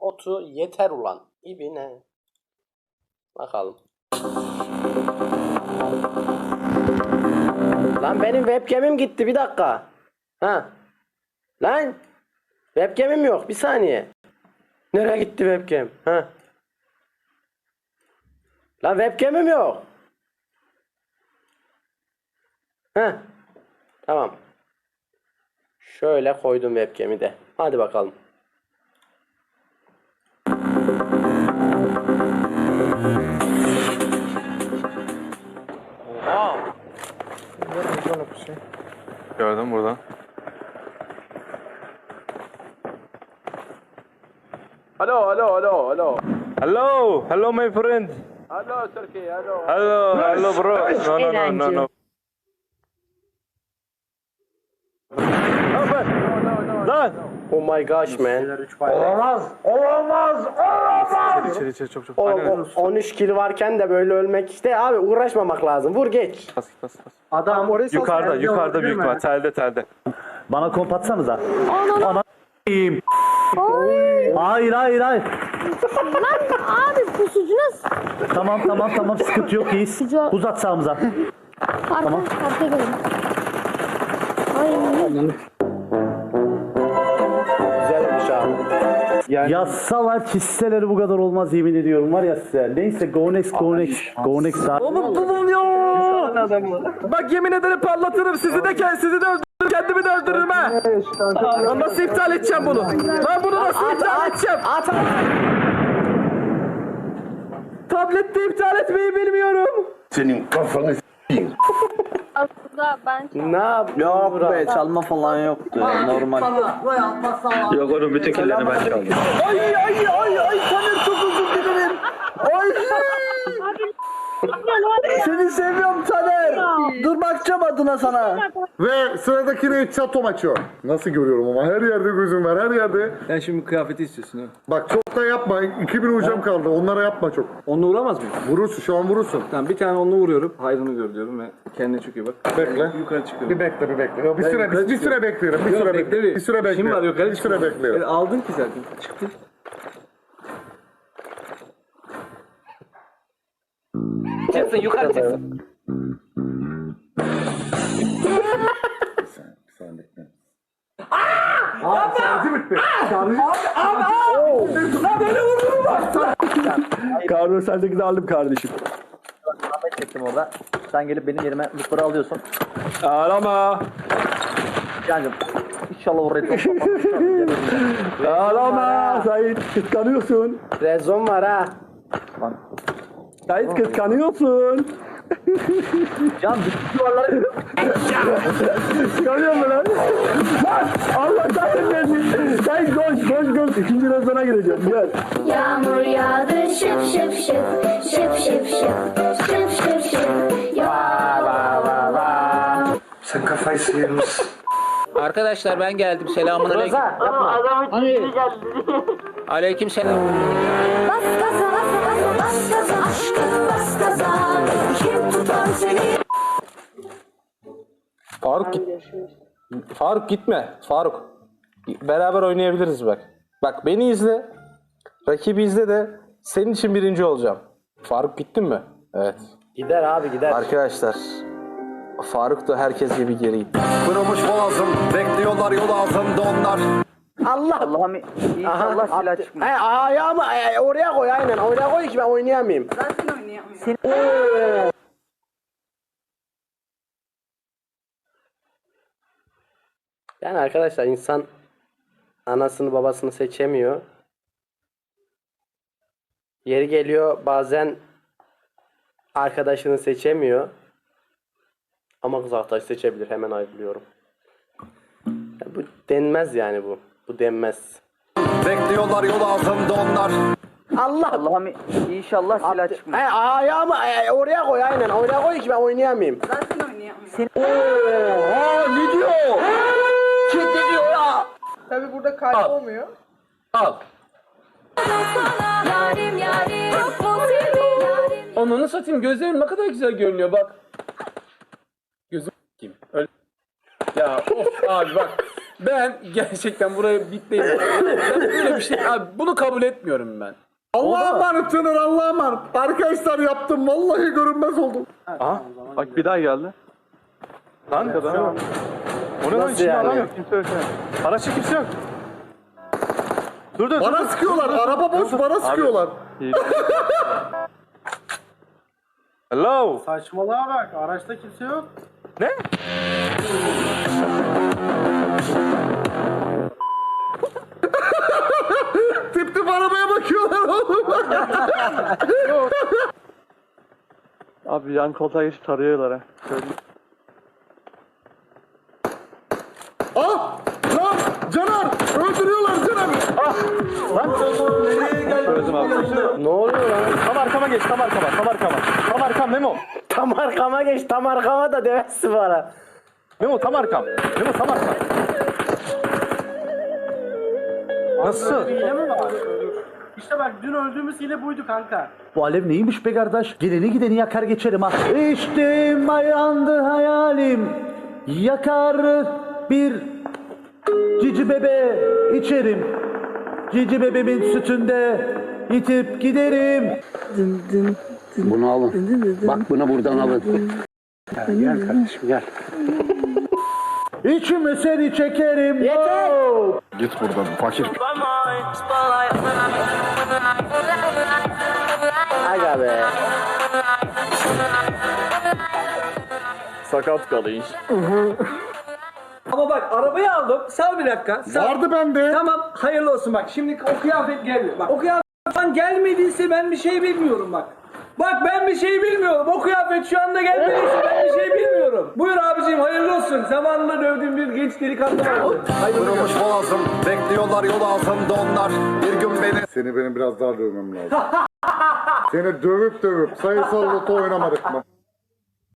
Otu yeter ulan. İbine. Bakalım. Lan benim webcam'im gitti bir dakika. Ha. Lan. Webcam'im yok bir saniye. Nereye gitti webcam? Ha. Lan webcam'im yok. Ha. Tamam. Şöyle koydum webcam'i de. Hadi bakalım. Oha. Gördüm burada. Alo alo alo alo. Hello, hello my friend. Alo Türkiye alo. Hello, hello bro. No, no, no, no, no. Lan! Oh my gosh man. İçeri içeri içeri çok çok. O, Aynen. o- 13 kill varken de böyle ölmek işte abi uğraşmamak lazım. Vur geç. Bas, bas, bas. Adam oraya Yukarıda, yukarıda büyük var. Telde, telde. Bana komp atsanıza. Ana s**eyim. Hayır hayır hayır. Abi pusucunuz. Tamam tamam tamam sıkıntı yok iyiyiz. Güzel. Uzat sağımıza. Arka, Tamam. Arka gelin. Ay. Güzelmiş abi. Yazsalar çizseleri bu kadar olmaz yemin ediyorum var ya size. Neyse go next go next. Go next abi. Bak yemin ederim parlatırım sizi de sizi de öldürürüm kendimi de öldürürüm ha. Lan nasıl iptal edeceğim bunu? Lan bunu nasıl iptal edeceğim? At at. Tablette iptal etmeyi bilmiyorum. Aslında ben Ne yap? Yok be çalma falan yoktu normal. Yok onun bütün killerini ben çaldım. Ay ay ay ay Taner çok özür dilerim. Ay. Seni seviyorum Taner. Dur bakacağım adına sana. Ve sıradakini çatom açıyor. Nasıl görüyorum ama her yerde gözüm var her yerde. Sen şimdi kıyafeti istiyorsun ha. Bak çok da yapma. 2000 ucam kaldı. Onlara yapma çok. Onunla uğramaz mıyım? Vurursun şu an vurursun. Tamam bir tane onunla vuruyorum. Hayrını gör diyorum ve kendine çok iyi bak. Bekle. Yukarı çıkıyorum. Bir bekle bir bekle. Ya Bir Ben süre yukarı bir, bir süre çıkıyorum. beklerim. Bir Yok, süre bekle beklerim. Bir süre beklerim. İşim var yukarı Bir süre çıkıyorum. beklerim. E, aldın ki zaten. Çıktı. Çıksın yukarı çıksın. Karno sendeki de aldım kardeşim. Ahmet çektim orada. Sen gelip benim yerime mutları alıyorsun. Ağlama. Cancım inşallah orayı toplamam. Ağlama Sait kıskanıyorsun. Rezon var ha. Lan. Sait kıskanıyorsun. Can bütün duvarları Kıskanıyor mu lan? İkinci rezona gireceğim gel. Yağmur yağdı şıp şıp şıp şıp şıp şıp şıp şıp şıp ya Arkadaşlar ben geldim. Selamun aleyküm. Rıza yapma. Aleyküm selam. Bas gaza bas gaza bas gaza aşkım bas gaza Kim tutar seni Faruk git. Faruk gitme. Faruk. Beraber oynayabiliriz bak. Bak beni izle. Rakibi izle de senin için birinci olacağım. Faruk gittin mi? Evet. Gider abi gider. Arkadaşlar Faruk da herkes gibi geri gitti. Kırılmış boğazım. Bekliyorlar yol altında onlar. Allah. Allah'ım inşallah Aha, silah çıkmıyor. He, ayağımı e, oraya koy aynen. Oraya koy ki ben oynayamayayım. Yani arkadaşlar insan anasını babasını seçemiyor. Yeri geliyor bazen arkadaşını seçemiyor. Ama kız arkadaş seçebilir hemen ayrılıyorum. Ya bu denmez yani bu. Bu denmez. Bekliyorlar yol altında onlar. Allah Allah'ım inşallah silah Attı. çıkmıyor. He, ayağımı e, oraya koy aynen. Oraya koy ki ben oynayamayayım. Tabi burada kaybolmuyor. Al. Yarim yarim yok mu senin yarim Ananı satayım gözlerim ne kadar güzel görünüyor bak. Gözüm kim? Öyle. Ya of abi bak. Ben gerçekten buraya bitleyim. Ben böyle bir şey abi bunu kabul etmiyorum ben. Allah'a emanet Caner Allah'a emanet. Arkadaşlar yaptım vallahi görünmez oldum. Bak bir daha geldi. Lan O ne lan Nasıl içinde yani? adam yok kimse yok. yani. Araçta kimse yok. Dur dur. Bana sıkıyorlar. Araba boş bana sıkıyorlar. Hello. Saçmalığa bak. Araçta kimse yok. Ne? Tip tip arabaya bakıyorlar oğlum. Abi yan koltuğa geçip tarıyorlar ha. ah! Abi. Ne oluyor lan? Tam arkama geç tam arkama tam arkama. Tam arkam Memo. Tam arkama geç tam arkama da demezsin bana. Memo tam arkam. Memo tam arkam. Nasıl? Hile mi var? İşte bak dün öldüğümüz hile buydu kanka. Bu alev neymiş be kardeş? Geleni gideni yakar geçerim ha. İçtim ayandı hayalim. Yakar bir cici bebe içerim. Cici bebemin sütünde itip giderim. Bunu alın. Bak bunu buradan alın. Gel kardeşim gel. İçime seni çekerim. Yeter. Oh! Git buradan fakir. Aga be. Sakat kalış. Ama bak arabayı aldım. Sal bir dakika. Sal. Vardı bende. Tamam hayırlı olsun bak. Şimdi o kıyafet gelmiyor. Bak o kıyafet gelmediyse ben bir şey bilmiyorum bak. Bak ben bir şey bilmiyorum. O kıyafet şu anda gelmediyse ben bir şey bilmiyorum. Buyur abiciğim hayırlı olsun. Zamanında dövdüğüm bir genç delikanlı vardı. Hayırlı olsun. Kırılmış boğazım. Bekliyorlar yol altında onlar. Bir gün beni... Seni benim biraz daha dövmem lazım. Seni dövüp dövüp sayısal loto oynamadık mı?